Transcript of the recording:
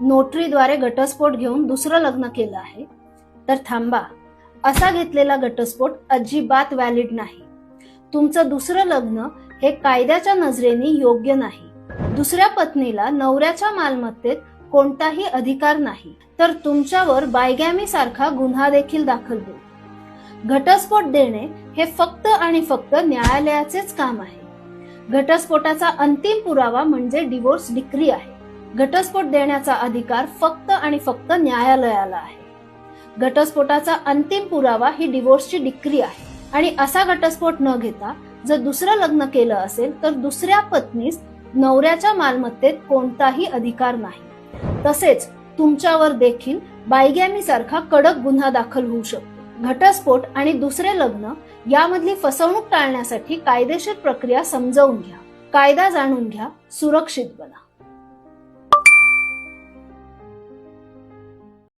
नोटरीद्वारे घटस्फोट घेऊन दुसरं लग्न केलं आहे. तर थांबा. असा घेतलेला घटस्फोट अजिबात व्हॅलिड नाही. तुमचं दुसरं लग्न हे कायद्याच्या नजरेने योग्य नाही. दुसऱ्या पत्नीला नवऱ्याच्या मालमत्तेत कोणताही अधिकार नाही. तर तुमच्यावर बायगॅमी सारखा गुन्हा देखील दाखल होईल. घटस्फोट देणे हे फक्त आणि फक्त न्यायालयाचेच काम आहे. घटस्फोटाचा अंतिम पुरावा म्हणजे डिवोर्स डिक्री आहे. घटस्फोट देण्याचा अधिकार फक्त आणि फक्त न्यायालयाला आहे. घटस्फोटाचा अंतिम पुरावा ही डिवोर्सची डिक्री आहे. आणि असा घटस्फोट न घेता जर दुसरं लग्न केलं असेल तर दुसऱ्या पत्नीस नवऱ्याच्या मालमत्तेत कोणताही अधिकार नाही. तसेच तुमच्यावर देखील बायगॅमी सारखा कडक गुन्हा दाखल होऊ शकतो. घटस्फोट आणि दुसरे लग्न यामधली फसवणूक टाळण्यासाठी कायदेशीर प्रक्रिया समजावून घ्या. कायदा जाणून घ्या. सुरक्षित बना.